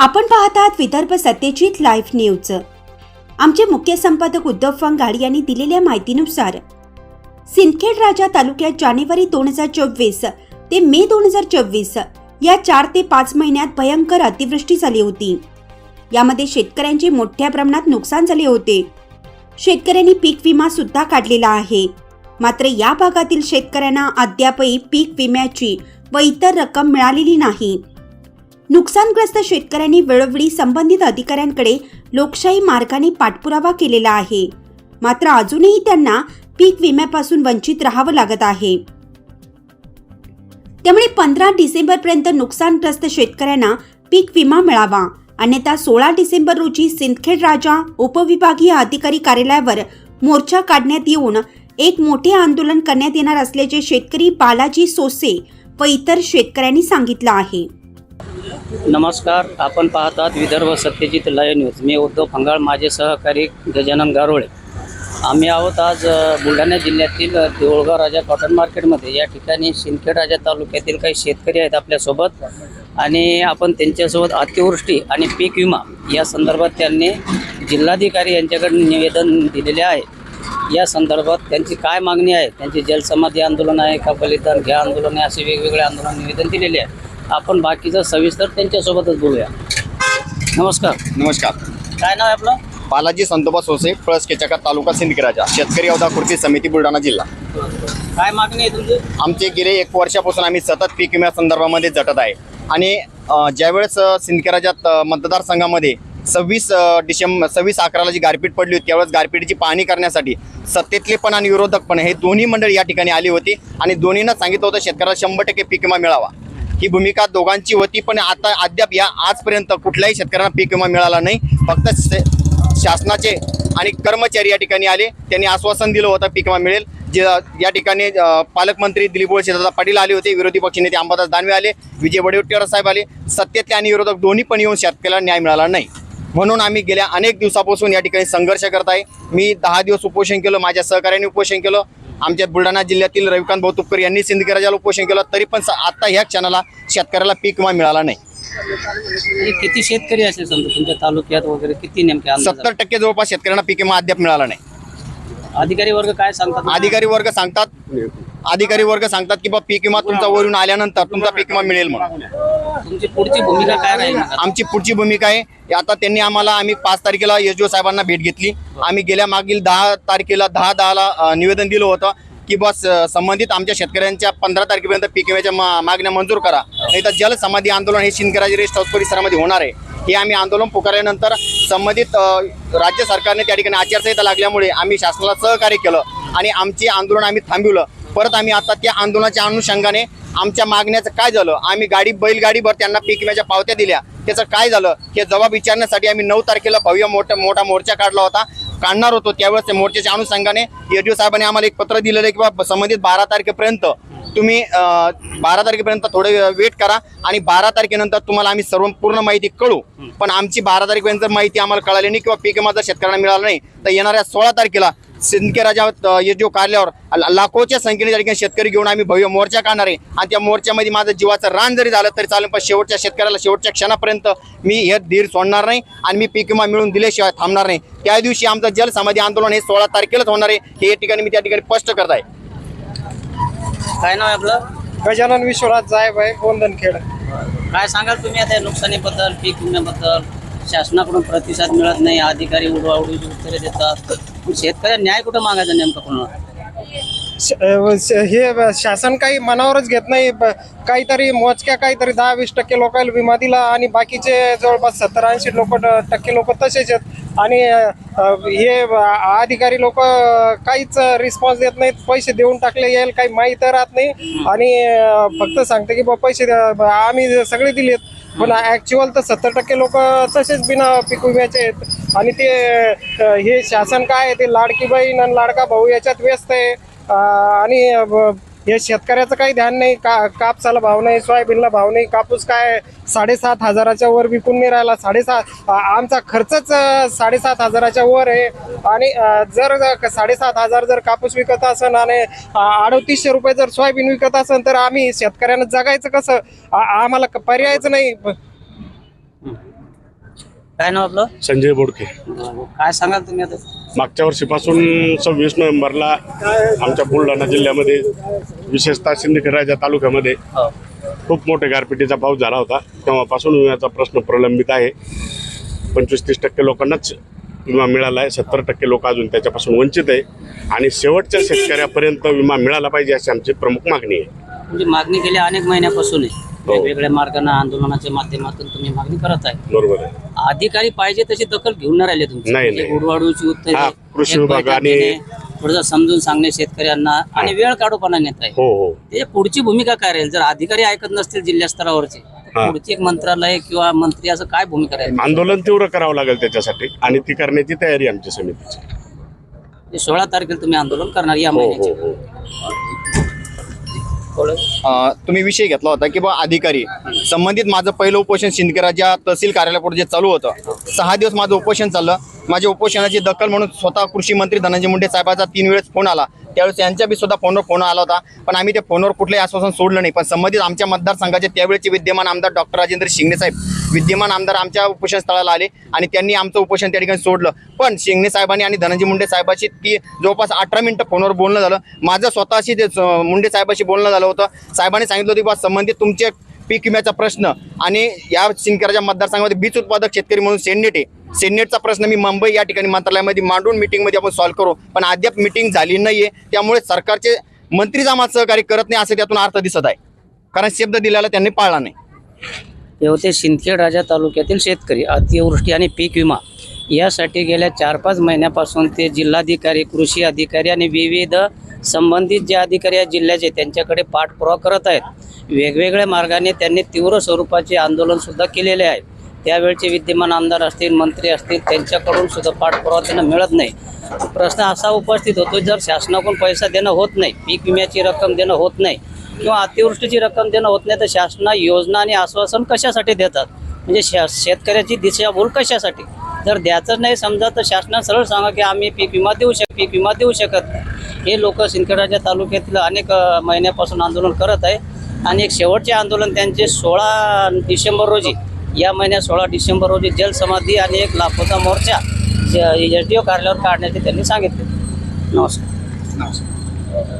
आपण पाहतात आहात विदर्भ सत्यजित लाईव्ह न्यूज. आमचे मुख्य संपादक उद्धव फंगाड यांनी दिलेल्या माहितीनुसार सिंदखेड राजा तालुक्यात जानेवारी दोन हजार चोवीस ते मे दोन हजार चोवीस या चार ते पाच महिन्यात भयंकर अतिवृष्टी झाली होती. यामध्ये शेतकऱ्यांचे मोठ्या प्रमाणात नुकसान झाले होते. शेतकऱ्यांनी पीक विमा सुद्धा काढलेला आहे. मात्र या भागातील शेतकऱ्यांना अद्यापही पीक विम्याची व इतर रक्कम मिळालेली नाही. नुकसानग्रस्त शेतकऱ्यांनी वेळोवेळी संबंधित अधिकाऱ्यांकडे लोकशाही मार्गाने पाठपुरावा केलेला आहे. मात्र अजूनही त्यांना पीक विम्यापासून वंचित राहावं लागत आहे. त्यामुळे पंधरा डिसेंबरपर्यंत नुकसानग्रस्त शेतकऱ्यांना पीक विमा मिळावा. अन्यथा सोळा डिसेंबर रोजी सिंदखेड राजा उपविभागीय अधिकारी कार्यालयावर मोर्चा काढण्यात येऊन एक मोठे आंदोलन करण्यात येणार असल्याचे शेतकरी बालाजी सोसे व इतर शेतकऱ्यांनी सांगितलं आहे. नमस्कार आपण पाहतात विदर्भ सत्यजित लय न्यूज. मी उद्धव फंगाळ माझे सहकारी गजानन गारोळे. आम्ही आहोत आज बुलढाणा जिल्ह्यातील देऊळगाव राजा कॉटन मार्केटमध्ये. या ठिकाणी सिंदखेड राजा तालुक्यातील काही शेतकरी आहेत आपल्यासोबत आणि आपण त्यांच्यासोबत अतिवृष्टी आणि पीक विमा या संदर्भात त्यांनी जिल्हाधिकारी यांच्याकडे निवेदन दिलेले आहे. या संदर्भात त्यांची काय मागणी आहे? त्यांची जलसमाधी आंदोलन आहे का? बलिदान घ्या आंदोलन आहे? असे वेगवेगळे आंदोलन निवेदन दिलेले आहे. आपण बाकीचं सविस्तर त्यांच्यासोबतच बोलूया. नमस्कार. नमस्कार. काय नाव आहे आपलं? बालाजी संतोबा सोसे पळस केचाका तालुका सिंदखेडाचा शेतकरी अवधा कृती समिती बुलढाणा जिल्हा. काय मागणी आहे तुमची? आमचे गेले एक वर्षापासून आम्ही सतत पीक विम्या संदर्भामध्ये झटत आहे. आणि ज्यावेळेस अ, सिंदखेडाच्या त- मतदारसंघामध्ये सव्वीस डिसेंबर सव्वीस अकराला जी गारपीट पडली होती त्यावेळेस गारपीटची पाहणी करण्यासाठी सत्तेतले पण आणि विरोधक पण हे दोन्ही मंडळी या ठिकाणी आली होती. आणि दोन्हीनं सांगितलं होतं शेतकऱ्याला शंभर टक्के पीक विमा मिळावा. ही भूमिका दोघांची होती पण आता अद्याप या आजपर्यंत कुठल्याही शेतकऱ्यांना पीक विमा मिळाला नाही. फक्त शे- शासनाचे आणि कर्मचारी या ठिकाणी आले. त्यांनी आश्वासन दिलं होतं पीक विमा मिळेल. जे या ठिकाणी पालकमंत्री दिलीप वळसेदादा पाटील आले होते विरोधी पक्षनेते अंबादास दानवे आले विजय वडेवट्टीवार साहेब आले. सत्तेतले आणि विरोधक दोन्ही पण येऊन शेतकऱ्याला न्याय मिळाला नाही. म्हणून आम्ही गेल्या अनेक दिवसापासून या ठिकाणी संघर्ष करत आहे. मी दहा दिवस उपोषण केलं माझ्या सहकार्याने उपोषण केलं. आमच्या बुलढाणा जिल्ह्यातील रविकांत भाऊ तुपकर यांनी सिंदखेडाच्या उपोषण केलं तरी पण आता ह्या क्षणाला शेतकऱ्याला पीक विमा मिळाला नाही. किती शेतकरी असेल समजा तुमच्या तालुक्यात वगैरे? किती नेमके सत्तर टक्के जवळपास शेतकऱ्यांना पीक विमा अद्याप मिळाला नाही? अधिकारी वर्ग काय सांगतात? अधिकारी वर्ग सांगतात अधिकारी वर्ग सांगतात की बा पीक विमा तुमचा वरून आल्यानंतर तुमचा पीक विमा मिळेल म्हणून. तुमची पुढची भूमिका काय राहील? आमची पुढची भूमिका आहे. आता त्यांनी आम्हाला आम्ही पाच तारखेला एस साहेबांना भेट घेतली. आम्ही गेल्या मागील दहा तारखेला दहा दहाला निवेदन दिलं होतं की बस संबंधित आमच्या शेतकऱ्यांच्या पंधरा तारखेपर्यंत पीक विम्याच्या मागण्या मंजूर करा. नाही तर जलसमाधी आंदोलन हे शिंदखेडाची रेस्ट हाऊस परिसरामध्ये होणार आहे. हे आम्ही आंदोलन पुकारल्यानंतर संबंधित राज्य सरकारने त्या ठिकाणी आचारसंहिता लागल्यामुळे आम्ही शासनाला सहकार्य केलं आणि आमचे आंदोलन आम्ही थांबवलं. परत आम्ही आता त्या आंदोलनाच्या अनुषंगाने आमच्या मागण्याचं काय झालं? आम्ही गाडी बैलगाडीभर त्यांना पीक विम्याच्या पावत्या दिल्या. त्याचं काय झालं? हे जबाब विचारण्यासाठी आम्ही नऊ तारखेला भव्य मोठा मोठा मोर्चा काढला होता. काढणार होतो त्यावेळेस त्या मोर्चाच्या अनुषंगाने एडीओ साहेबांनी आम्हाला एक पत्र दिलेलं आहे किंवा संबंधित बारा तारखेपर्यंत तुम्ही बारा तारखेपर्यंत थोडे वेट करा आणि बारा तारखेनंतर तुम्हाला आम्ही सर्व पूर्ण माहिती कळू. पण आमची बारा तारखेपर्यंत जर माहिती आम्हाला कळाली नाही किंवा पीक विमा जर शेतकऱ्यांना मिळाला नाही तर येणाऱ्या सोळा तारखेला सिंदखेडाच्या एडीओ कार्यालयावर ला- लाखोच्या संख्येने त्या ठिकाणी शेतकरी घेऊन आम्ही भव्य मोर्चा काढणार आहे. आणि त्या मोर्चामध्ये माझं जीवाचं रान जरी झालं तरी चालेल पण शेवटच्या शेतकऱ्याला शेवटच्या क्षणापर्यंत मी हे धीर सोडणार नाही आणि मी पीक विमा मिळून दिल्याशिवाय थांबणार नाही. त्या दिवशी आमचं जलसमाधी आंदोलन हे सोळा तारखेलाच होणार आहे. हे या ठिकाणी मी त्या ठिकाणी स्पष्ट करत आहे. काय नाव आहे आपलं? गजानन विश्वनाथ जायब आहे गोंधनखेड काय सांगाल तुम्ही आता या नुकसानीबद्दल पीक विम्याबद्दल? शासनाकडून प्रतिसाद मिळत नाही अधिकारी उडवाउडीची उत्तरे देतात. शेतकऱ्या न्याय कुठं मागायचा नेमका कोणाला? श- अ, श- हे शासन काही मनावरच घेत नाही ब- काहीतरी मोजक्या काहीतरी दहा वीस टक्के लोकांना विमा दिला आणि बाकीचे जवळपास सत्तर ऐंशी लोक टक्के लोक तसेच आहेत. आणि अ, हे अ, अधिकारी लोक काहीच रिस्पॉन्स देत नाहीत पैसे देऊन टाकले येईल काही माहीत राहत नाही. आणि अ, फक्त सांगते की बा पैसे द्या. ब- आम्ही सगळे दिलेत पण ऍक्च्युअल तर सत्तर टक्के लोक तसेच बिना पीक विम्याचे आहेत. आणि ते हे शासन काय आहे? ते लाडकी बहीण आणि लाडका भाऊ याच्यात व्यस्त आहे. आणि हे शेतकऱ्याचं काही ध्यान नाही. का कापसाला भाव नाही सोयाबीनला भाव नाही. कापूस काय साडेसात हजाराच्या वर विकून नाही राहिला. साडेसात आमचा खर्चच साडेसात हजाराच्या वर आहे. आणि जर साडेसात हजार जर कापूस विकत असेल आणि अडतीसशे रुपये जर सोयाबीन विकत असेल तर आम्ही शेतकऱ्यांना जगायचं कसं? आम्हाला पर्यायच नाही. काय नाव आपलं? संजय बोडके. काय सांगाल तुम्ही आता? मागच्या वर्षीपासून सव्वीस नोव्हेंबरला आमच्या बुलढाणा जिल्ह्यामध्ये विशेषतः सिंदखेड तालुक्यामध्ये हो. खूप मोठे गारपिटीचा पाऊस झाला होता. तेव्हापासून विम्याचा प्रश्न प्रलंबित आहे. पंचवीस तीस टक्के लोकांनाच विमा मिळाला आहे. सत्तर टक्के लोक अजून त्याच्यापासून वंचित आहे. आणि शेवटच्या शेतकऱ्यापर्यंत विमा मिळाला पाहिजे अशी आमची प्रमुख मागणी आहे. म्हणजे मागणी गेल्या अनेक महिन्यापासून आहे. वेगवेगळ्या मार्गाने आंदोलनाच्या माध्यमातून तुम्ही मागणी करत आहे. बरोबर आहे. अधिकारी पाहिजे तशी दखल घेऊन नाही राहिले तुमची. नाही, म्हणजे नाही. उडवाडूची उत्तरे हा, कृषी एक विभाग बैठक आणि- घेणे, थोडंसं समजून सांगणे शेतकऱ्यांना आणि वेळ काढूपणा नेत आहे. हो हो. ते पुढची भूमिका काय राहील? जर अधिकारी ऐकत नसतील जिल्हा स्तरावरचे हा. पुढची एक मंत्रालय किंवा मंत्री असं काय भूमिका राहील? आंदोलन तीव्र करावं लागेल त्याच्यासाठी आणि ती करण्याची तयारी आहे आमच्या समितीची. ते सोळा तारखेला तुम्ही आंदोलन करणार या हो हो महिन्याचे. हो. अ, तुम्ही विषय घेतला होता की बा अधिकारी संबंधित माझं पहिलं उपोषण शिंदकराच्या तहसील कार्यालयापुढे जे चालू होतं सहा दिवस माझं उपोषण चाललं. माझ्या उपोषणाची दखल म्हणून स्वतः कृषी मंत्री धनंजय मुंडे साहेबाचा तीन वेळेस फोन आला. त्यावेळेस यांच्या बी सुद्धा फोनवर फोन आला होता. पण आम्ही त्या फोनवर कुठलंही आश्वासन सोडलं नाही. पण संबंधित आमच्या मतदारसंघाचे त्यावेळेचे विद्यमान आमदार डॉक्टर राजेंद्र शिंगणे साहेब विद्यमान आमदार आमच्या उपोषण स्थळाला आले आणि त्यांनी आमचं उपोषण त्या ठिकाणी सोडलं. पण शिंगणे साहेबांनी आणि धनंजय मुंडे साहेबाशी ती जवळपास अठरा मिनिटं फोनवर बोलणं झालं. माझं स्वतःशी ते मुंडे साहेबाशी बोलणं झालं होतं. साहेबांनी सांगितलं होतं की बा संबंधित तुमचे पीक विम्याचा प्रश्न आणि या सिंदखेडच्या मतदारसंघामध्ये बीज उत्पादक शेतकरी म्हणून सेंडेटे आहे सेनेटचा प्रश्न मी मुंबई या ठिकाणी मंत्रालयामध्ये मांडून मिटिंगमध्ये आपण सॉल्व्ह करू. पण अद्याप मिटिंग झाली नाहीये. त्यामुळे सरकारचे मंत्री जामात सहकार्य करत नाही असं त्यातून अर्थ दिसत आहे. कारण शब्द दिलेला त्यांनी पाळला नाही. ते होते सिंदखेड राजा तालुक्यातील शेतकरी अतिवृष्टी आणि पीक विमा. यासाठी गेल्या चार पाच महिन्यापासून ते जिल्हाधिकारी कृषी अधिकारी आणि विविध संबंधित जे अधिकारी आहेत जिल्ह्याचे त्यांच्याकडे पाठपुरावा करत आहेत. वेगवेगळ्या मार्गाने त्यांनी तीव्र स्वरूपाचे आंदोलनसुद्धा केलेले आहे. त्यावेळचे विद्यमान आमदार असतील मंत्री असतील त्यांच्याकडून सुद्धा पाठपुरावा त्यांना मिळत नाही. प्रश्न असा उपस्थित होतो जर शासनाकडून पैसा देणं होत नाही पीक विम्याची रक्कम देणं होत नाही किंवा अतिवृष्टीची रक्कम देणं होत नाही तर शासना योजना आणि आश्वासन कशासाठी देतात? म्हणजे शा शेतकऱ्याची दिशाभूल कशासाठी? जर द्यायचं नाही समजा तर शासनाने सरळ सांगा की आम्ही पीक विमा देऊ शक पीक विमा देऊ शकत नाही. हे लोक सिंदखेडाच्या तालुक्यातील अनेक महिन्यापासून आंदोलन करत आहे. आणि एक शेवटचे आंदोलन त्यांचे सोळा डिसेंबर रोजी या महिन्यात सोळा डिसेंबर रोजी जलसमाधी आणि एक लाखोचा मोर्चा एस डी ओ कार्यालयावर काढण्याचे त्यांनी सांगितले. नमस्कार.